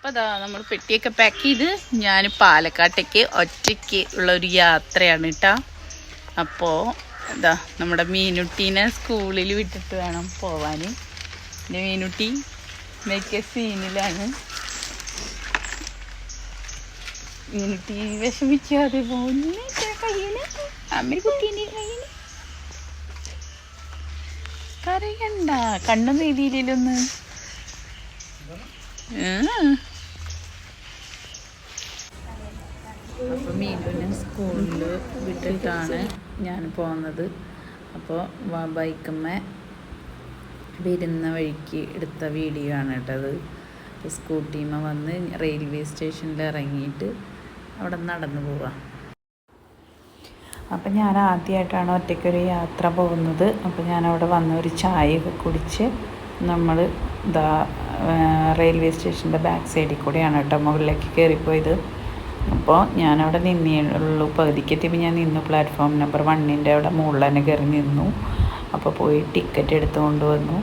അപ്പോൾ അതാ നമ്മൾ പെട്ടിയൊക്കെ പാക്ക് ചെയ്ത് ഞാൻ പാലക്കാട്ടേക്ക് ഒറ്റയ്ക്ക് ഉള്ള ഒരു യാത്രയാണ് കേട്ടോ അപ്പോൾ ഇതാ നമ്മുടെ മീനുട്ടീനെ സ്കൂളിൽ വിട്ടിട്ട് വേണം പോവാൻ എന്റെ മീനുട്ടി മിക്ക സീനിലാണ്. മീനുട്ടി വിഷമിക്കാതെ പോകുന്നു കയ്യിൽ അമ്മ കുട്ടീന്റെ കരയണ്ട. കണ്ണൊന്നും എഴുതിയില്ലൊന്ന് അപ്പോൾ സ്കൂളിൽ വിട്ടിട്ടാണ് ഞാൻ പോകുന്നത് അപ്പോൾ ബൈക്കമ്മ വരുന്ന വഴിക്ക് എടുത്ത വീഡിയോ ആണ് കേട്ടത് സ്കൂട്ടിമ്മ വന്ന് റെയിൽവേ സ്റ്റേഷനിൽ ഇറങ്ങിയിട്ട് അവിടെ നടന്നു പോവാം. അപ്പം ഞാൻ ആദ്യമായിട്ടാണ് ഒറ്റയ്ക്കൊരു യാത്ര പോകുന്നത്. അപ്പോൾ ഞാൻ അവിടെ വന്ന് ഒരു ചായയൊക്കെ കുടിച്ച് നമ്മൾ ഇതാ റെയിൽവേ സ്റ്റേഷന്റെ ബാക്ക് സൈഡിൽ കൂടെയാണ് കേട്ടോ മുകളിലേക്ക് കയറിപ്പോയത്. അപ്പോൾ ഞാനവിടെ നിന്നേ ഉള്ളൂ പകുതിക്ക് എത്തിയപ്പോൾ ഞാൻ നിന്നു. പ്ലാറ്റ്ഫോം നമ്പർ വണ്ണിന്റെ അവിടെ മുകളിൽ തന്നെ കയറി നിന്നു. അപ്പോൾ പോയി ടിക്കറ്റ് എടുത്തുകൊണ്ട് വന്നു.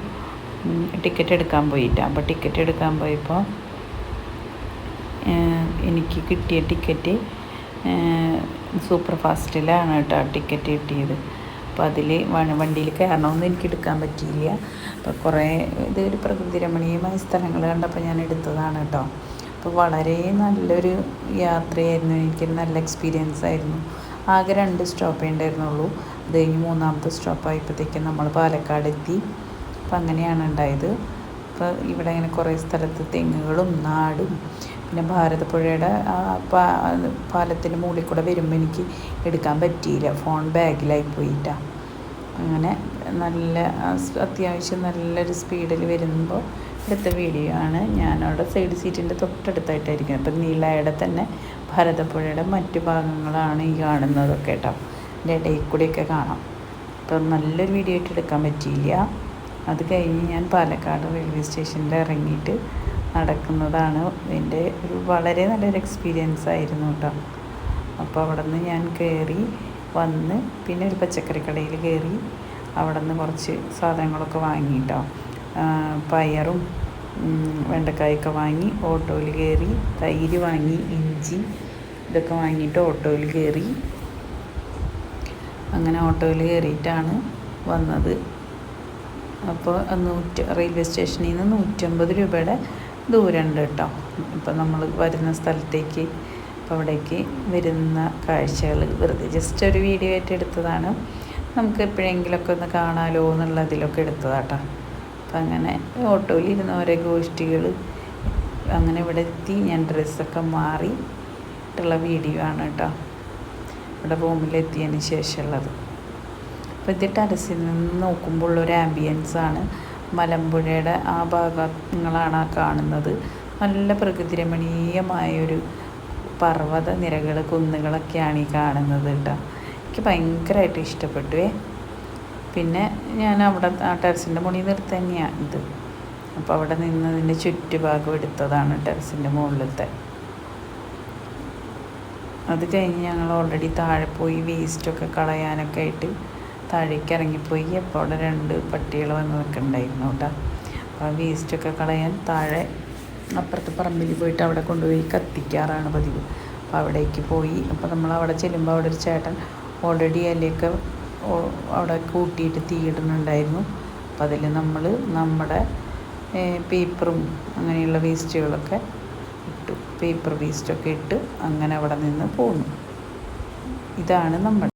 ടിക്കറ്റ് എടുക്കാൻ പോയിട്ട്. അപ്പോൾ ടിക്കറ്റ് എടുക്കാൻ പോയപ്പോൾ എനിക്ക് കിട്ടിയ ടിക്കറ്റ് സൂപ്പർ ഫാസ്റ്റിലാണ് കേട്ടോ ടിക്കറ്റ് കിട്ടിയത്. അപ്പോൾ അതിൽ വണ്ടിയിൽ കയറണമെന്ന് എനിക്ക് എടുക്കാൻ പറ്റിയില്ല. അപ്പോൾ കുറേ ഇതൊരു പ്രകൃതി രമണീയമായ സ്ഥലങ്ങൾ കണ്ടപ്പോൾ ഞാൻ എടുത്തതാണ് കേട്ടോ. അപ്പോൾ വളരെ നല്ലൊരു യാത്രയായിരുന്നു. എനിക്ക് നല്ല എക്സ്പീരിയൻസ് ആയിരുന്നു. ആകെ രണ്ട് സ്റ്റോപ്പേ ഉണ്ടായിരുന്നുള്ളൂ. അത് കഴിഞ്ഞ് മൂന്നാമത്തെ സ്റ്റോപ്പായപ്പോഴത്തേക്കും നമ്മൾ പാലക്കാട് എത്തി അപ്പോൾ അങ്ങനെയാണ് ഉണ്ടായത്. അപ്പോൾ ഇവിടെ ഇങ്ങനെ കുറേ സ്ഥലത്ത് തെങ്ങുകളും നാടും പിന്നെ ഭാരതപ്പുഴയുടെ ആ പാലത്തിന്റെ മുകളിൽ കൂടെ വരുമ്പോൾ എനിക്ക് എടുക്കാൻ പറ്റിയില്ല. ഫോൺ ബാഗിലായി പോയിട്ടാണ് അങ്ങനെ നല്ല അത്യാവശ്യം നല്ലൊരു സ്പീഡിൽ വരുമ്പോൾ എടുത്ത വീഡിയോ ആണ്. ഞാനവിടെ സൈഡ് സീറ്റിന്റെ തൊട്ടടുത്തായിട്ടായിരിക്കും. അപ്പം നീലായുടെ തന്നെ ഭാരതപ്പുഴയുടെ മറ്റു ഭാഗങ്ങളാണ് ഈ കാണുന്നതൊക്കെ കേട്ടോ. എന്റെ ഇടയിൽ കൂടിയൊക്കെ കാണാം. അപ്പം നല്ലൊരു വീഡിയോ ആയിട്ട് എടുക്കാൻ പറ്റിയില്ല. അത് കഴിഞ്ഞ് ഞാൻ പാലക്കാട് റെയിൽവേ സ്റ്റേഷനിൽ ഇറങ്ങിയിട്ട് നടക്കുന്നതാണ് എന്റെ ഒരു വളരെ നല്ലൊരു എക്സ്പീരിയൻസ് ആയിരുന്നു കേട്ടോ. അപ്പോൾ അവിടെ നിന്ന് ഞാൻ കയറി വന്ന് പിന്നെ ഒരു പച്ചക്കറി കടയിൽ കയറി അവിടെ നിന്ന് കുറച്ച് സാധനങ്ങളൊക്കെ വാങ്ങിയിട്ടോ. പയറും വെണ്ടക്കായൊക്കെ വാങ്ങി ഓട്ടോയിൽ കയറി തൈര് വാങ്ങി ഇഞ്ചി ഇതൊക്കെ വാങ്ങിയിട്ട് ഓട്ടോയിൽ കയറി. അങ്ങനെ ഓട്ടോയിൽ കയറിയിട്ടാണ് വന്നത്. അപ്പോൾ നൂറ്റ റെയിൽവേ സ്റ്റേഷനിൽ നിന്ന് നൂറ്റമ്പത് രൂപയുടെ ദൂരമുണ്ട് കേട്ടോ. ഇപ്പം നമ്മൾ വരുന്ന സ്ഥലത്തേക്ക് ഇപ്പോൾ അവിടേക്ക് വരുന്ന കാഴ്ചകൾ വെറുതെ ജസ്റ്റ് ഒരു വീഡിയോ ആയിട്ട് എടുത്തതാണ്. നമുക്ക് എപ്പോഴെങ്കിലുമൊക്കെ ഒന്ന് കാണാലോ എന്നുള്ള ഇതിലൊക്കെ എടുത്തതാട്ടോ. അപ്പം അങ്ങനെ ഓട്ടോയിൽ ഇരുന്ന ഓരോ ഗോഷ്ഠികൾ അങ്ങനെ ഇവിടെ എത്തി. ഞാൻ ഡ്രസ്സൊക്കെ മാറി ഇട്ടുള്ള വീഡിയോ ആണ് കേട്ടോ. ഇവിടെ റൂമിലെത്തിയതിന് ശേഷമുള്ളത്. അപ്പോൾ ഇത് ടെറസിൽ നിന്ന് നോക്കുമ്പോൾ ഒരു ആംബിയൻസ് ആണ്. മലമ്പുഴയുടെ ആ ഭാഗങ്ങളാണ് കാണുന്നത്. നല്ല പ്രകൃതി രമണീയമായൊരു പർവത നിരകൾ കുന്നുകളൊക്കെയാണ് ഈ കാണുന്നത് കേട്ടോ. എനിക്ക് ഭയങ്കരമായിട്ട് ഇഷ്ടപ്പെട്ടു പിന്നെ ഞാൻ അവിടെ ആ ടെറസിന്റെ മുകളിൽ നിർത്തി തന്നെയാണ് ഇത്. അപ്പോൾ അവിടെ നിന്നതിന്റെ ചുറ്റുഭാഗം എടുത്തതാണ് ടെറസിന്റെ മുകളിലത്തെ. അത് കഴിഞ്ഞ് ഞങ്ങൾ ഓൾറെഡി താഴെ പോയി വേസ്റ്റൊക്കെ കളയാനൊക്കെ ആയിട്ട് താഴേക്ക് ഇറങ്ങിപ്പോയി. അപ്പോൾ അവിടെ രണ്ട് പട്ടികൾ വന്ന് നിൽക്കുന്നുണ്ടായിരുന്നു കേട്ടോ. അപ്പോൾ ആ വേസ്റ്റൊക്കെ കളയാൻ താഴെ അപ്പുറത്ത് പറമ്പിൽ പോയിട്ട് അവിടെ കൊണ്ടുപോയി കത്തിക്കാറാണ് പതിവ്. അപ്പോൾ അവിടേക്ക് പോയി. അപ്പോൾ നമ്മൾ അവിടെ ചെല്ലുമ്പോൾ അവിടെ ഒരു ചേട്ടൻ ഓൾറെഡി ഇലയൊക്കെ അവിടെ കൂട്ടിയിട്ട് തീയിടുന്നുണ്ടായിരുന്നു. അപ്പം അതിൽ നമ്മൾ നമ്മുടെ പേപ്പറും അങ്ങനെയുള്ള വേസ്റ്റുകളൊക്കെ ഇട്ടു. പേപ്പർ വേസ്റ്റൊക്കെ ഇട്ട് അങ്ങനെ അവിടെ നിന്ന് പോന്നു. ഇതാണ് നമ്മൾ